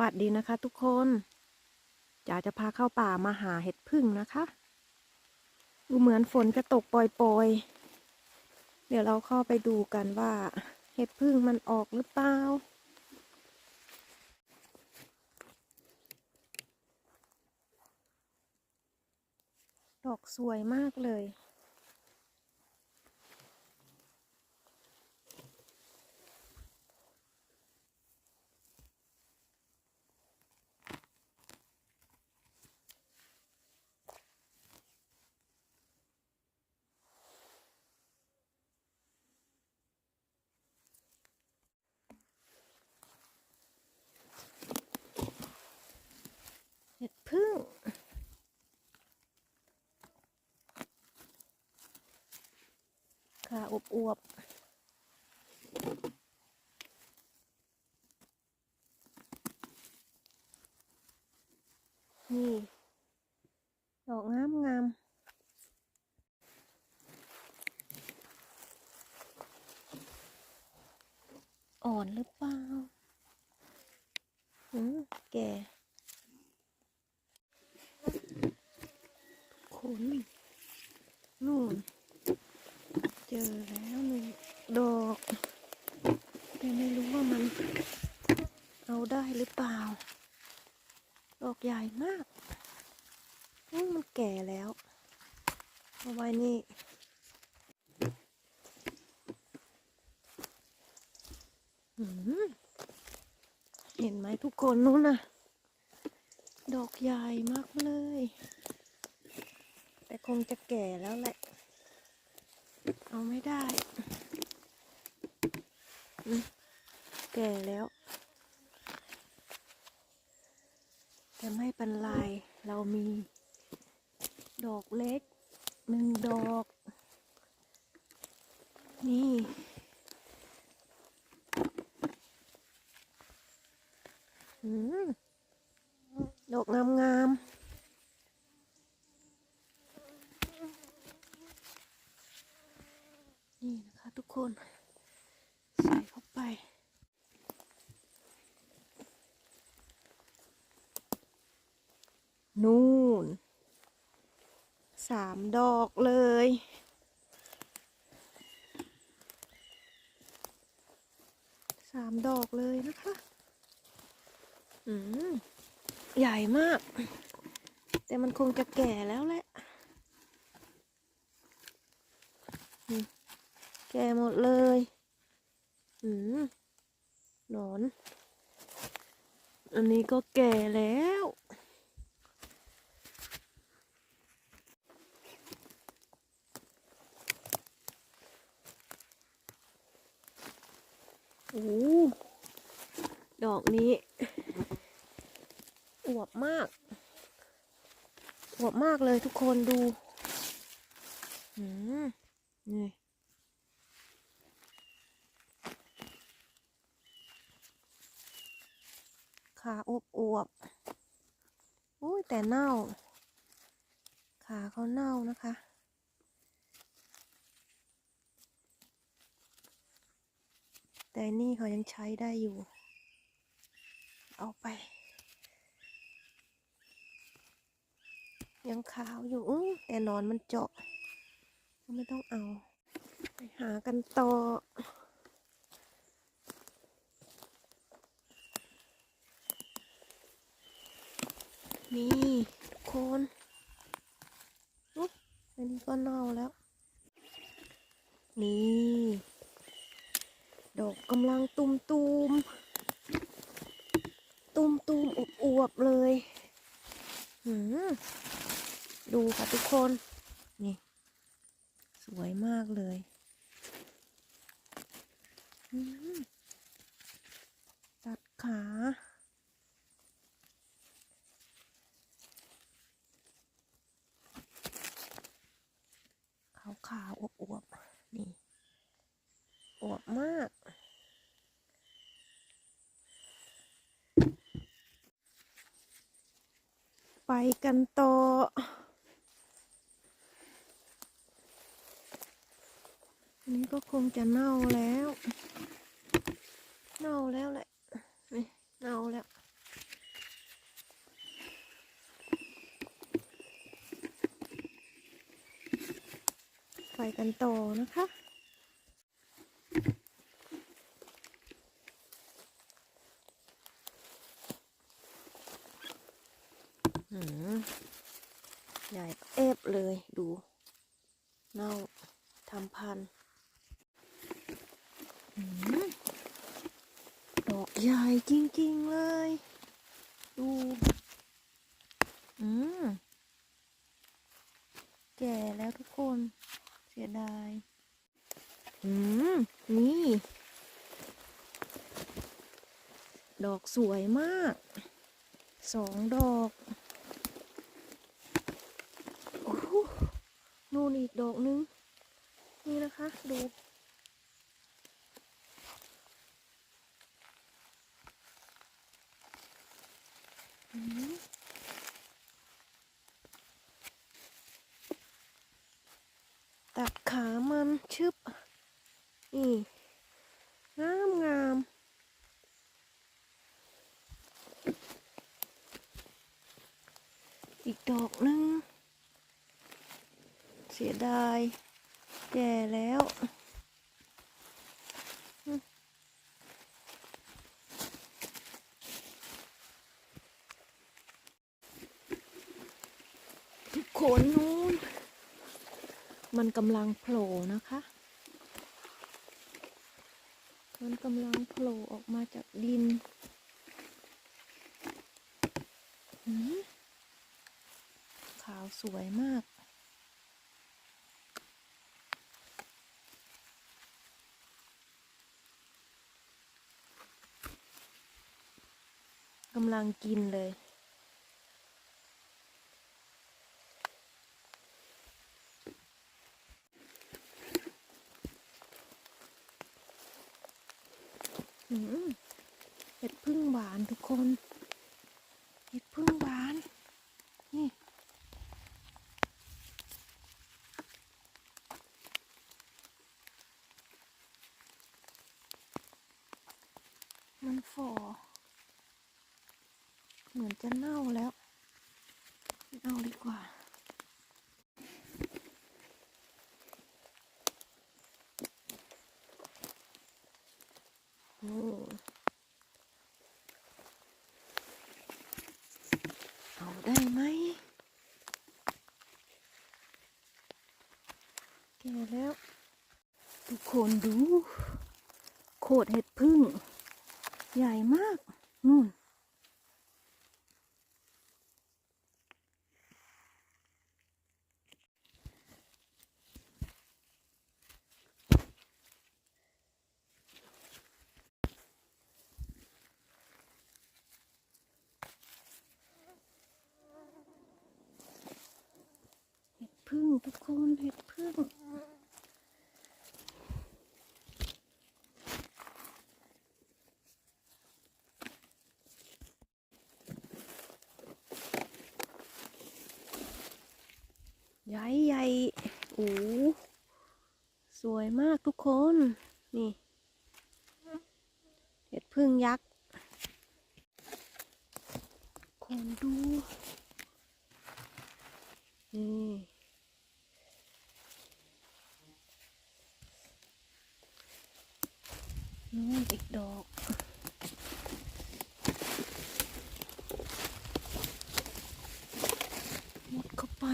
วัสดีนะคะทุกคนจ๋าจะพาเข้าป่ามาหาเห็ดพึ่งนะคะ ดูเหมือนฝนจะตกปล่อยๆ เดี๋ยวเราเข้าไปดูกันว่า เห็ดพึ่งมันออกหรือเปล่า ดอกสวยมากเลย เห็ดพึ่ง ค่ะอวบอวบนี่ ดอกงามงามอ่อนหรือเปล่าอืมแก่ ขนนู่น เจอแล้วหนึ่งดอก แต่ไม่รู้ว่ามัน เอาได้หรือเปล่า ดอก ใหญ่มากอู้มันแก่แล้วเอาไว้นี่เห็นไหมทุกคนนู้นน่ะดอกใหญ่มากเลย แต่คงจะแก่แล้วแหละ เอาไม่ได้ แก่แล้ว แต่ไม่เป็นไร เรามีดอกเล็กหนึ่งดอก นี่ ดอกงามๆนี่นะคะทุกคน ใส่เข้าไป นู่น สามดอกเลย สามดอกเลยนะคะ อืม ใหญ่มาก แต่มันคงจะแก่แล้วแหละ แก่หมดเลย อืมหนอน อันนี้ก็แก่แล้ว โอ้ดอกนี้ อวบมาก อวบมากเลยทุกคนดูอืมนี่ขาอวบอวบอุ้ยแต่เน่า ขาเขาเน่านะคะ แต่นี่เขายังใช้ได้อยู่ เอาไป ยังขาวอยู่อื้แต่นอนมันเจาะก็ไม่ต้องเอา ไปหากันต่อนี่ทุกคนอุ๊ยอันนี้ก็เน่าแล้ว นี่ ดอกกำลังตุมตุมตุมตุมอบอวบๆเลยดูค่ะทุกคน นี่ สวยมากเลยตัดขาขาวขาอวบ กันต่อนี่ก็คงจะเน่าแล้ว เน่าแล้วแหละนี่เน่าแล้วไปกันต่อนะคะ ใหญ่จริง ๆ เลย ดู อืม แก่แล้วทุกคน เสียดาย อืม นี่ ดอกสวยมาก สองดอกโอ้โหนู่นอีกดอกนึง นี่นะคะ ดู ตัดขามันชึบ นี่ งามงามอีกดอกหนึง เสียดาย แก่แล้วอืมทุกคนนู้น มันกำลังโผล่นะคะ มันกำลังโผล่ออกมาจากดินขาวสวยมาก กำลังกินเลย เห็ดพึ่งหวานทุกคน เห็ดพึ่งหวาน นี่ มันฝ่อ เหมือนจะเน่าแล้วไม่เอาดีกว่า โอ้เอาได้ไหม แก่แล้ว ทุกคนดู โคดเห็ดพึ่ง ใหญ่มาก นู่น พึ่งทุกคนเห็ดพึ่งใหญ่ใหญ่โอ้สวยมากทุกคน นี่ เห็ดพึ่งยักษ์คนดู นี่ นู่นอีกดอกหมดเข้าไป